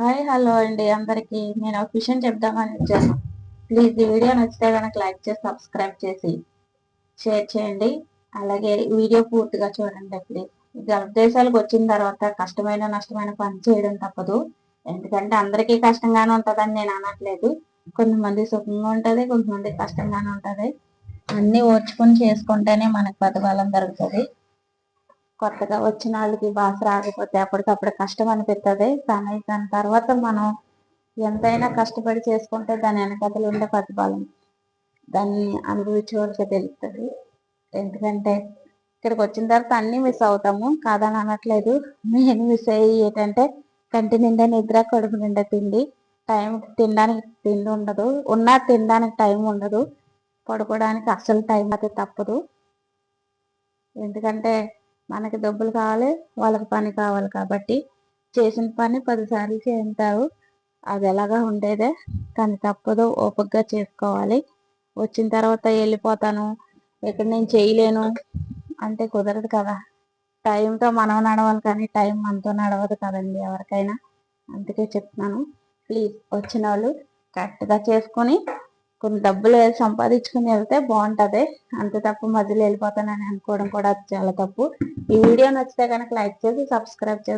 Hi hello అండి అందరికి. నేను ఒక విషయం చెప్దామని వచ్చాను. ప్లీజ్ ఈ వీడియో నచ్చితే కనుక లైక్ చేసి సబ్స్క్రైబ్ చేసి షేర్ చేయండి. అలాగే వీడియో పూర్తిగా చూడండి ప్లీజ్. గల్ఫ్ దేశాలకు వచ్చిన తర్వాత కష్టమైన నష్టమైన పని చేయడం తప్పదు. ఎందుకంటే అందరికీ కష్టంగానే ఉంటుందని నేను అనట్లేదు. కొంతమంది సుఖంగా ఉంటుంది కొంతమంది కష్టంగానే ఉంటుంది. అన్నీ ఓర్చుకొని చేసుకుంటేనే మనకు బతకాలం దొరుకుతుంది కొత్తగా వచ్చిన వాళ్ళకి భాష రాకపోతే అప్పటికప్పుడు కష్టం అనిపిస్తుంది కానీ దాని తర్వాత మనం ఎంతైనా కష్టపడి చేసుకుంటే దాని వెనకతలు ఉండే ప్రతిఫలం దాన్ని అనుభవించే వాళ్ళకి తెలుస్తుంది ఎందుకంటే ఇక్కడికి వచ్చిన తర్వాత అన్నీ మిస్ అవుతాము. కాదని అనట్లేదు. మెయిన్ మిస్ అయ్యి ఏంటంటే కంటి నిండా నిద్ర కడుపు నిండా తిండి టైం తినడానికి తిండి ఉండదు. ఉన్నా తినడానికి టైం ఉండదు. పడుకోవడానికి అస్సలు టైం అయితే తప్పదు. ఎందుకంటే మనకి డబ్బులు కావాలి వాళ్ళకి పని కావాలి కాబట్టి చేసిన పని పదిసార్లు చేయింటారు అది ఎలాగా ఉండేదే? కానీ తప్పదు ఓపికగా చేసుకోవాలి. వచ్చిన తర్వాత వెళ్ళిపోతాను ఇక్కడ నేను చేయలేను అంటే కుదరదు కదా. టైంతో మనం నడవాలి కానీ టైం మనతో నడవదు కదండి ఎవరికైనా. అందుకే చెప్తున్నాను ప్లీజ్ వచ్చిన వాళ్ళు కరెక్ట్గా చేసుకొని కొన్ని డబ్బులు సంపాదించుకుని వెళ్తే బాగుంటది. అంతే తప్ప మధ్యలో వెళ్ళిపోతానని అనుకోవడం కూడా చాలా తప్పు. ఈ వీడియో నచ్చితే కనుక లైక్ చేసి సబ్స్క్రైబ్ చేసి